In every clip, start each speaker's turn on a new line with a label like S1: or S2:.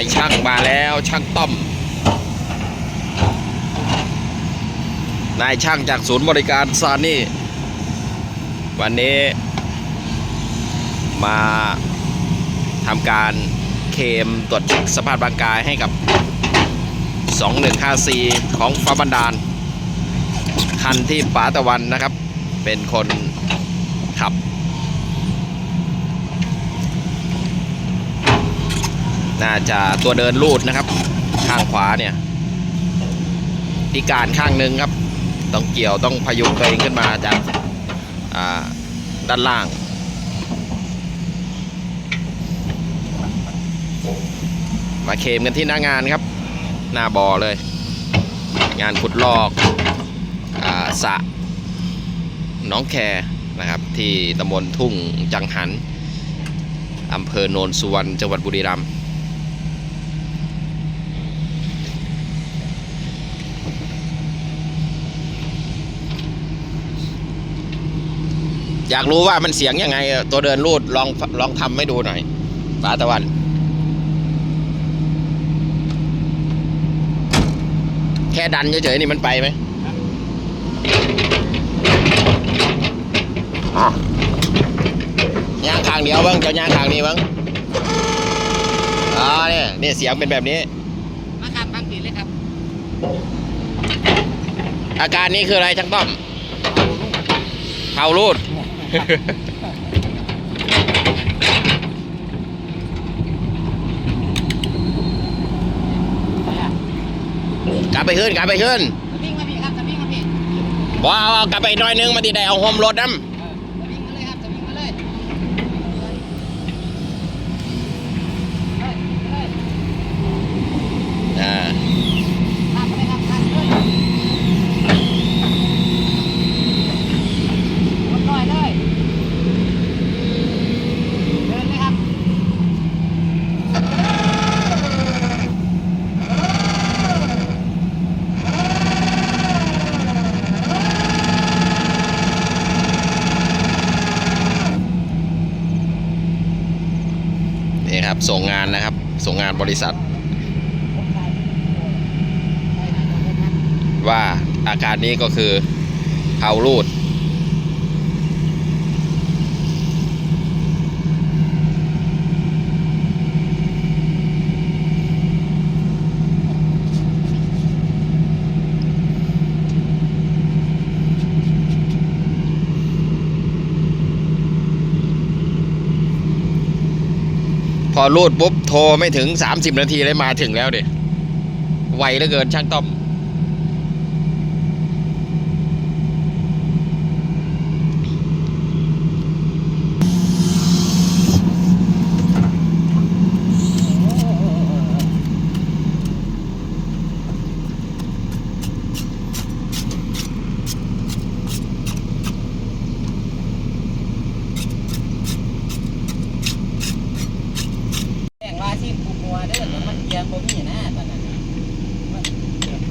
S1: ายช่างมาแล้วช่างต้อม นายช่างจากศูนย์บริการซานี่ วันนี้ มาทำการเคมตรวจเช็คสภาพร่างกายให้กับ 2154 ของฟ้าบันดาล คันที่ป๋าตะวันนะครับ เป็นคนขับ น่าจะตัวเดินลูดนะครับ ข้างขวาเนี่ยพิการข้างหนึ่งครับ ต้องเกี่ยวต้องพยุงตัวเองขึ้นมาจากด้านล่างมาเคมกันที่หน้างานครับ หน้าบ่อเลย งานขุดลอกอสะน้องแคนะครับ ที่ตำบลทุ่งจังหันอำเภอโนนสุวรรณจังหวัดบุรีรัมย์ อยากรู้ว่ามันเสียงยังไงเออตัวเดินรูดลองลองทำให้ดูหน่อยป๋าตะวันแค่ดันเฉยๆนี่มันไปไหมย่างข้างเดียวบ้างเจ้าย่างข้างนี้บ้างอ๋อเนี่ยเนี่ยเสียงเป็นแบบนี้
S2: มาครับฟังผิดเลยครับ
S1: อาการนี้คืออะไรช่างต้อมเผารูด กลับไปขึ้นกลับไปขึ้น
S2: สวิงมาพี่ครับสวิงมาพี่
S1: ว้าวเอากลับไปหน่อยนึงมาติได้เอาโฮมรถน้
S2: เออสวิงมาเลยครับสวิงมาเลยเลยเลยำ
S1: อ่า
S2: ข้ามไปเลยครับข้ามเลยกดหน่อยเลยเดินเลยครับ
S1: ครับ ส่งงานนะครับ ส่งงานบริษัท ว่าอาการนี้ก็คือเผารูด อรูดปุ๊บโทรไม่ถึง 30 นาทีเลยมาถึงแล้วเดิไวเหลือเกินช่างต้อม
S2: แจ้งว่าที่ผูกหัวเด้อเดี๋ยวมันเกียร์บ่มีนะตอนนั้นน่ะมันเกียร์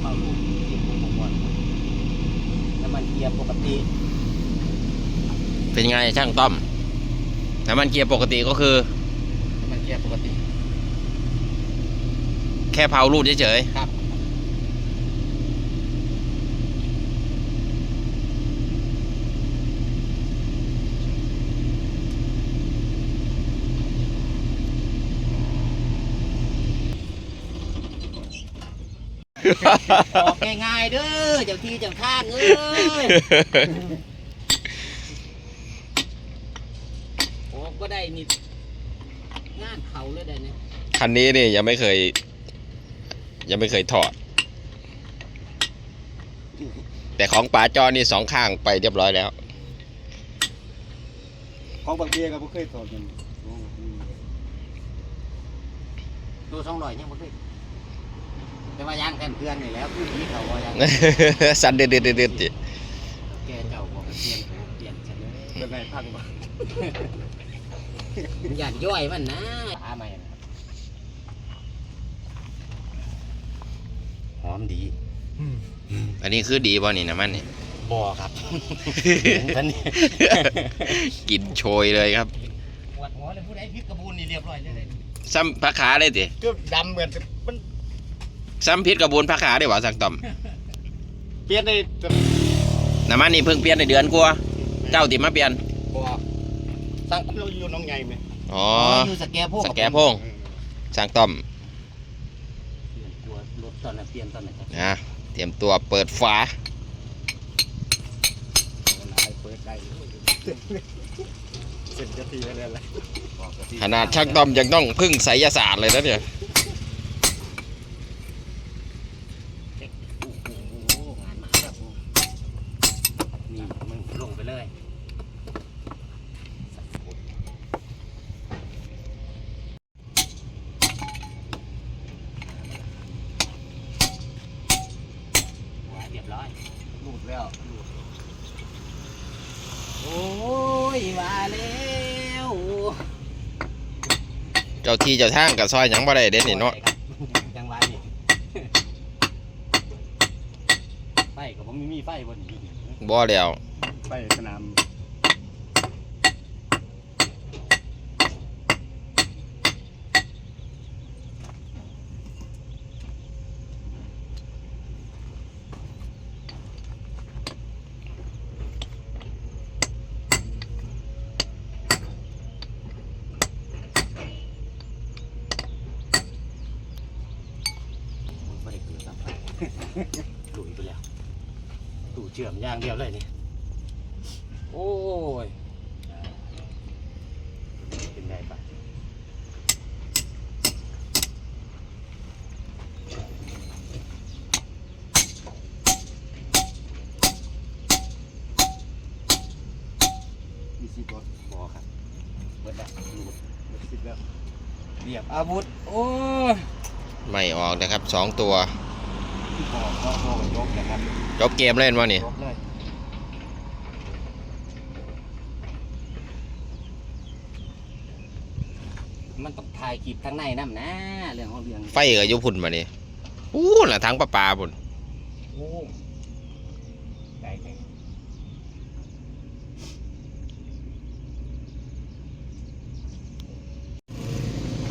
S2: เข้าลูกที่ผูกหัวน้ำมันเกียร์ ปกติ
S1: เป็นไงช่างต้อมน้ำมันเกียร์ปกติก็คือ
S2: น้ำมันเกียร์ปกติ
S1: แค่เผารูดเฉย
S2: ครับ ออกง่ายๆเด้อเจ้าที่เจ้าทางเอ้ยออกก็ได้นี่งานเขาเลยได้เนี่ย
S1: คันนี้นี่ยังไม่เคย ยังไม่เคยถอด แต่ของป๋าจอนี่สองข้างไปเรียบร้อยแล้ว
S3: ของบางเบียก็บ่เคยถอดมัน
S2: ตัวสองร้อยยังบ่เคย แต่ว่ายางแทนเพื่อนนี่แล้วผู้ดีเขาก็ยัง
S1: สั่นเด็ดเด็ดเด็ดจิ
S2: แกเจ้าบอกให้เปลี่ยนเปลี่ยนฉันเลย
S3: เป็นไงพังบ่
S2: อยากย่อยมันนะหาใหม่นะครับหอมดี
S1: อันนี้คือดีบ่นี่น้ำมันนี่
S2: บ่ครับท่านนี่
S1: กลิ่นโชยเลยครับ
S2: ปวดหัวเลยผู้ใดพิษกระบูนนี่เรียบร้อยเลย
S1: ซ้ำพักขาได้ติ
S3: ก็ดำเหมือนมัน
S1: ซ้ำพิษกระบวนพักขาได้บ่สังต่อม
S3: เปลี่ยนได้
S1: น้ำมันนี่เพิ่งเปลี่ยนในเดือนกว่าเจ้าติมาเปลี่ยน
S2: บ่สั่ง
S3: เราอยู่น้องใหญ่ไหม
S1: อ๋อ
S2: อยู่สแกพวก
S1: สแกพงสังต่อม
S2: เปลี่ยนตัวรถตอนนั้นเปลี่ยนตอนไหนครับ
S1: นะเตรียมตัวเปิดฝา
S3: เปิดได้เสร็จจะทีแล้วแหละ
S1: ขนาดช่างต้อมยังต้องพึ่งไสยศาสตร์เลยนะเนี่ย
S2: โอ้โหงานมาครับผมนี่มึงลงไป เลยหัวเรียบร้อยหลุดแล้วหลุดโอ้ยว่าแล้ว
S1: เจ้าที่เจ้าทางกับซอยหยังบ่ได้เด่นนี่เนาะ
S2: จังหวะนี่ไฟก็ผมไม่มีไฟบนนี้
S1: บ่แล้ว
S3: ไปสนาม
S2: ไม่ได้เกิดสับไฟหลุยไปแล้ว ตู่เชื่อมอย่างเดียวเลยนี่ โอ้ยเป็นไงปะ
S3: มีสิบบ่
S2: บอครับเบิดละหลุด
S3: มีสิบแล้ว
S2: เรียบอาวุธ โอ้ย
S1: ไม่ออกนะครับสองตัว
S2: บอกก็โดนยกนะครับ
S1: จบเกมเล่นวะนี่
S2: ยกเลย มันต้องถ่ายคลิปข้างในน้ำนะเรื่องของเรื่อง
S1: ไฟกับยุพุ่นมานี่อู้น่ะทั้งประปาพุ่น
S2: โอ้ไกลไกล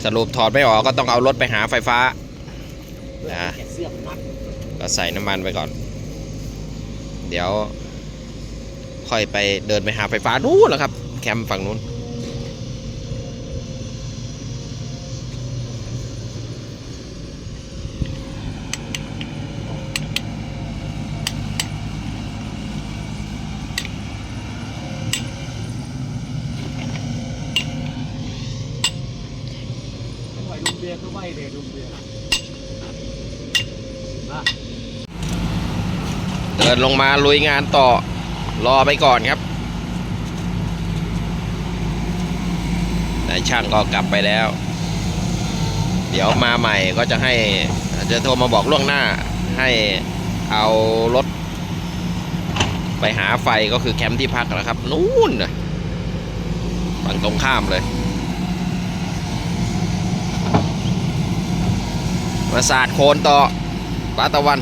S1: สรุปถอดไม่ออกก็ต้องเอารถไปหาไฟฟ้านะ
S2: แกะเสื้อมน็อต
S1: ก็ใส่น้ำมันไปก่อน เดี๋ยว ค่อยไปเดินไปหาไฟฟ้านู้นแหละครับ แคมป์ฝั่งนู้น
S3: เบียก็ไหวเลยลุงเบีย
S1: เดินลงมาลุยงานต่อ รอไปก่อนครับนายช่างก็กลับไปแล้ว เดี๋ยวมาใหม่ก็จะให้จะโทรมาบอกล่วงหน้า ให้เอารถ ไปหาไฟก็คือแคมป์ที่พักนะครับ นู่นฝั่งตรงข้ามเลย มาสาดโคนต่อปลาตะวัน